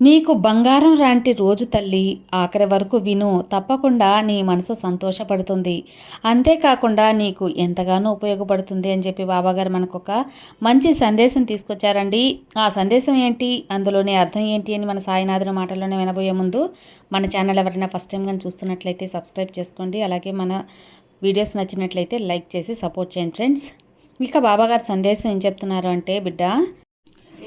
నీకు బంగారం లాంటి రోజు తల్లి ఆఖరి వరకు విను తప్పకుండా నీ మనసు సంతోషపడుతుంది. అంతేకాకుండా నీకు ఎంతగానో ఉపయోగపడుతుంది అని చెప్పి బాబాగారు మనకు ఒక మంచి సందేశం తీసుకొచ్చారండి. ఆ సందేశం ఏంటి? అందులోనే అర్థం ఏంటి అని మన సాయినాథుని మాటల్లోనే వినబోయే ముందు మన ఛానల్ ఎవరైనా ఫస్ట్ టైం కానీ చూస్తున్నట్లయితే సబ్స్క్రైబ్ చేసుకోండి. అలాగే మన వీడియోస్ నచ్చినట్లయితే లైక్ చేసి సపోర్ట్ చేయండి ఫ్రెండ్స్. ఇక బాబాగారు సందేశం ఏం చెప్తున్నారు అంటే బిడ్డ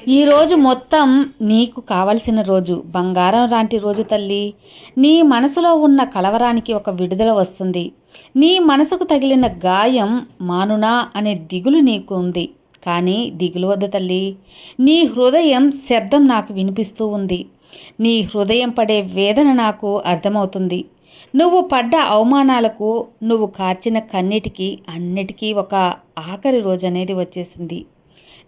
ఈరోజు మొత్తం నీకు కావలసిన రోజు బంగారం లాంటి రోజు తల్లి. నీ మనసులో ఉన్న కలవరానికి ఒక విడుదల వస్తుంది. నీ మనసుకు తగిలిన గాయం మానునా అనే దిగులు నీకు ఉంది. కానీ దిగులు వద్ద తల్లి. నీ హృదయం శబ్దం నాకు వినిపిస్తూ ఉంది. నీ హృదయం పడే వేదన నాకు అర్థమవుతుంది. నువ్వు పడ్డ అవమానాలకు నువ్వు కార్చిన కన్నిటికీ అన్నిటికీ ఒక ఆఖరి రోజు అనేది వచ్చేసింది.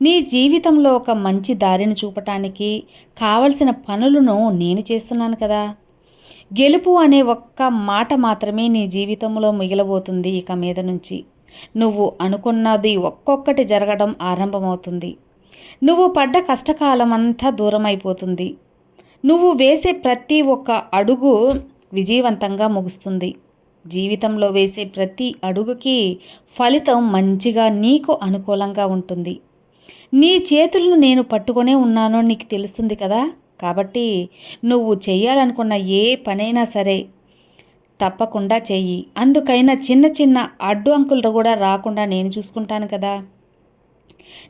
నీ జీవితంలో ఒక మంచి దారిని చూపటానికి కావలసిన పనులను నేను చేస్తున్నాను కదా. గెలుపు అనే ఒక్క మాట మాత్రమే నీ జీవితంలో మిగిలబోతుంది ఇక మీద నుంచి. నువ్వు అనుకున్నది ఒక్కొక్కటి జరగడం ఆరంభమవుతుంది. నువ్వు పడ్డ కష్టకాలం అంతా దూరం అయిపోతుంది నువ్వు వేసే ప్రతి ఒక్క అడుగు విజయవంతంగా ముగుస్తుంది. జీవితంలో వేసే ప్రతి అడుగుకి ఫలితం మంచిగా నీకు అనుకూలంగా ఉంటుంది. నీ చేతులను నేను పట్టుకొనే ఉన్నానో నీకు తెలుస్తుంది కదా? కాబట్టి నువ్వు చేయాలనుకున్న ఏ పనైనా సరే తప్పకుండా చెయ్యి. అందుకైనా చిన్న చిన్న అడ్డు అంకులు కూడా రాకుండా నేను చూసుకుంటాను కదా.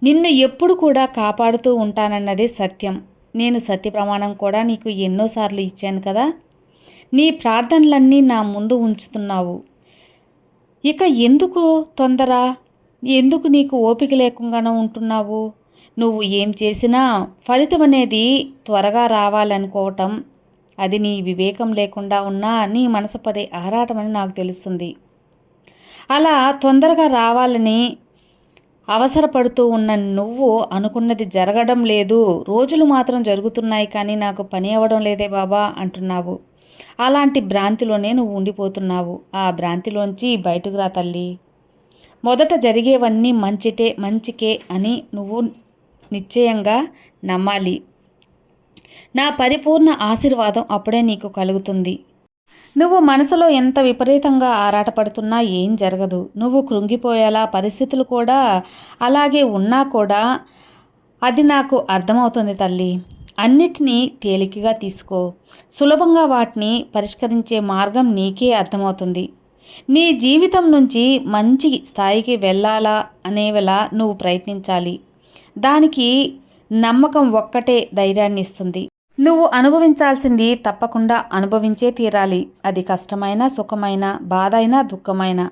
నిన్ను ఎప్పుడు కూడా కాపాడుతూ ఉంటానన్నదే సత్యం. నేను సత్య ప్రమాణం కూడా నీకు ఎన్నోసార్లు ఇచ్చాను కదా. నీ ప్రార్థనలన్నీ నా ముందు ఉంచుతున్నావు. ఇక ఎందుకు తొందర ఎందుకు నీకు ఓపిక లేకుండా ఉంటున్నావు? నువ్వు ఏం చేసినా ఫలితం అనేది త్వరగా రావాలనుకోవటం అది నీ వివేకం లేకుండా ఉన్నా నీ మనసు పడే ఆరాటమని నాకు తెలుస్తుంది. అలా తొందరగా రావాలని అవసరపడుతూ ఉన్న నువ్వు అనుకున్నది జరగడం లేదు. రోజులు మాత్రం జరుగుతున్నాయి కానీ నాకు పని అవ్వడం లేదే బాబా అంటున్నావు. అలాంటి భ్రాంతిలోనే నువ్వు ఉండిపోతున్నావు. ఆ భ్రాంతిలోంచి బయటకు రా తల్లి. మొదట జరిగేవన్నీ మంచిటే మంచికే అని నువ్వు నిశ్చయంగా నమ్మాలి. నా పరిపూర్ణ ఆశీర్వాదం అప్పుడే నీకు కలుగుతుంది. నువ్వు మనసులో ఎంత విపరీతంగా ఆరాటపడుతున్నా ఏం జరగదు. నువ్వు కృంగిపోయేలా పరిస్థితులు కూడా అలాగే ఉన్నా కూడా అది నాకు అర్థమవుతుంది తల్లి. అన్నిటినీ తేలికగా తీసుకో. సులభంగా వాటిని పరిష్కరించే మార్గం నీకే అర్థమవుతుంది. నీ జీవితం నుంచి మంచి స్థాయికి వెళ్ళాలా అనేవేలా నువ్వు ప్రయత్నించాలి. దానికి నమ్మకం ఒక్కటే ధైర్యాన్ని ఇస్తుంది. నువ్వు అనుభవించాల్సింది తప్పకుండా అనుభవించే తీరాలి. అది కష్టమైన సుఖమైన బాధ అయినా దుఃఖమైన.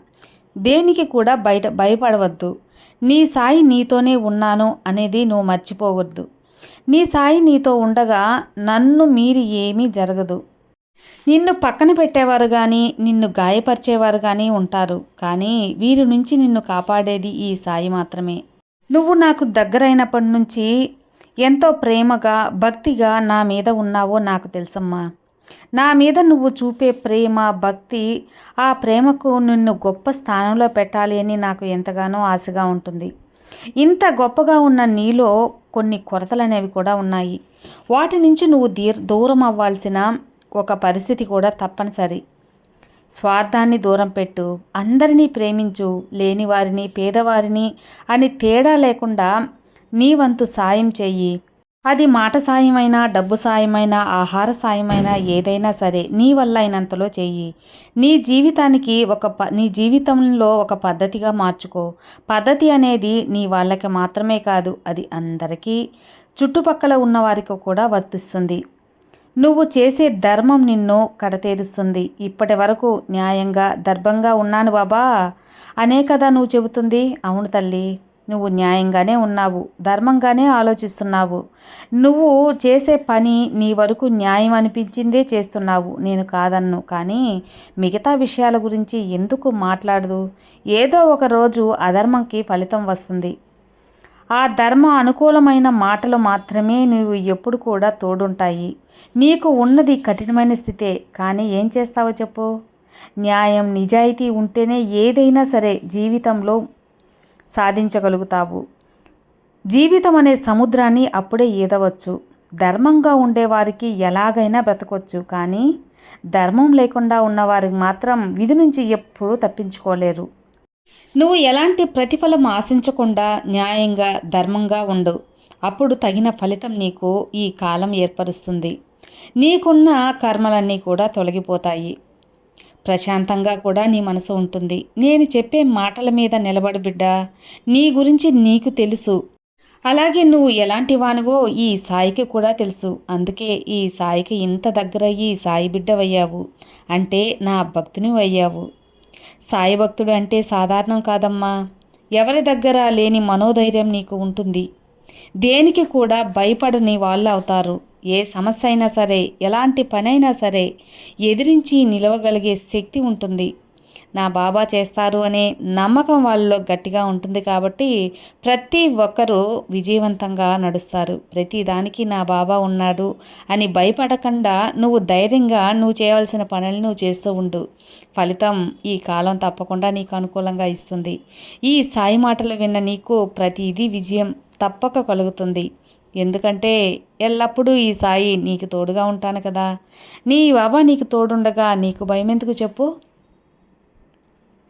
దేనికి కూడా బయట భయపడవద్దు. నీ సాయి నీతోనే ఉన్నాను అనేది నువ్వు మర్చిపోవద్దు. నీ సాయి నీతో ఉండగా నన్ను మీరి ఏమీ జరగదు. నిన్ను పక్కన పెట్టేవారు కానీ నిన్ను గాయపరిచేవారు కానీ ఉంటారు. కానీ వీరి నుంచి నిన్ను కాపాడేది ఈ సాయి మాత్రమే. నువ్వు నాకు దగ్గరైనప్పటి నుంచి ఎంతో ప్రేమగా భక్తిగా నా మీద ఉన్నావో నాకు తెలుసమ్మా. నా మీద నువ్వు చూపే ప్రేమ భక్తి ఆ ప్రేమకు నిన్ను గొప్ప స్థానంలో పెట్టాలి అని నాకు ఎంతగానో ఆశగా ఉంటుంది. ఇంత గొప్పగా ఉన్న నీలో కొన్ని కొరతలు అనేవి కూడా ఉన్నాయి. వాటి నుంచి నువ్వు దీర్ దూరం అవ్వాల్సిన ఒక పరిస్థితి కూడా తప్పనిసరి. స్వార్థాన్ని దూరం పెట్టు అందరినీ ప్రేమించు లేని వారిని పేదవారిని అని తేడా లేకుండా నీ వంతు సాయం చెయ్యి. అది మాట సాయమైనా డబ్బు సాయమైనా ఆహార సాయమైనా ఏదైనా సరే నీ వల్ల అయినంతలో చెయ్యి. నీ జీవితానికి ఒక ప నీ జీవితంలో ఒక పద్ధతిగా మార్చుకో. పద్ధతి అనేది నీ వాళ్ళకి మాత్రమే కాదు అది అందరికీ చుట్టుపక్కల ఉన్న వారికి కూడా వర్తిస్తుంది. నువ్వు చేసే ధర్మం నిన్ను కడతేరుస్తుంది. ఇప్పటి వరకు న్యాయంగా దర్భంగా ఉన్నాను బాబా. అనే కదా నువ్వు చెబుతుంది. అవును తల్లి నువ్వు న్యాయంగానే ఉన్నావు ధర్మంగానే ఆలోచిస్తున్నావు. నువ్వు చేసే పని నీ వరకు న్యాయం అనిపించిందే చేస్తున్నావు. నేను కాదన్ను కానీ మిగతా విషయాల గురించి ఎందుకు మాట్లాడదు? ఏదో ఒక రోజు అధర్మంకి ఫలితం వస్తుంది. ఆ ధర్మ అనుకూలమైన మాటలు మాత్రమే నువ్వు ఎప్పుడు కూడా తోడుంటాయి. నీకు ఉన్నది కఠినమైన స్థితే కానీ ఏం చేస్తావో చెప్పు. న్యాయం నిజాయితీ ఉంటేనే ఏదైనా సరే జీవితంలో సాధించగలుగుతావు. జీవితం అనే సముద్రాన్ని అప్పుడే ఈదవచ్చు. ధర్మంగా ఉండేవారికి ఎలాగైనా బ్రతకొచ్చు కానీ ధర్మం లేకుండా ఉన్నవారికి మాత్రం విధి నుంచి ఎప్పుడూ తప్పించుకోలేరు. నువ్వు ఎలాంటి ప్రతిఫలం ఆశించకుండా న్యాయంగా ధర్మంగా ఉండు. అప్పుడు తగిన ఫలితం నీకు ఈ కాలం ఏర్పరుస్తుంది. నీకున్న కర్మలన్నీ కూడా తొలగిపోతాయి. ప్రశాంతంగా కూడా నీ మనసు ఉంటుంది. నేను చెప్పే మాటల మీద నిలబడి బిడ్డ. నీ గురించి నీకు తెలుసు. అలాగే నువ్వు ఎలాంటి వానివో ఈ సాయికి కూడా తెలుసు. అందుకే ఈ సాయికి ఇంత దగ్గర ఈ సాయి బిడ్డవయ్యావు. అంటే నా భక్తుని అయ్యావు సాయి భక్తుడు అంటే సాధారణం కాదమ్మా. ఎవరి దగ్గర లేని మనోధైర్యం నీకు ఉంటుంది. దేనికి కూడా భయపడని వాళ్ళు అవుతారు. ఏ సమస్య అయినా సరే ఎలాంటి పనైనా సరే ఎదిరించి నిలవగలిగే శక్తి ఉంటుంది. నా బాబా చేస్తారు అనే నమ్మకం వాళ్ళలో గట్టిగా ఉంటుంది కాబట్టి ప్రతి ఒక్కరూ విజయవంతంగా నడుస్తారు. ప్రతి దానికి నా బాబా ఉన్నాడు అని భయపడకుండా నువ్వు ధైర్యంగా నువ్వు చేయవలసిన పనులు నువ్వు చేస్తూ ఉండు. ఫలితం ఈ కాలం తప్పకుండా నీకు అనుకూలంగా ఇస్తుంది. ఈ సాయి మాటలు విన్న నీకు ప్రతిదీ విజయం తప్పక కలుగుతుంది. ఎందుకంటే ఎల్లప్పుడూ ఈ సాయి నీకు తోడుగా ఉంటాను కదా. నీ బాబా నీకు తోడుండగా నీకు భయం ఎందుకు చెప్పు?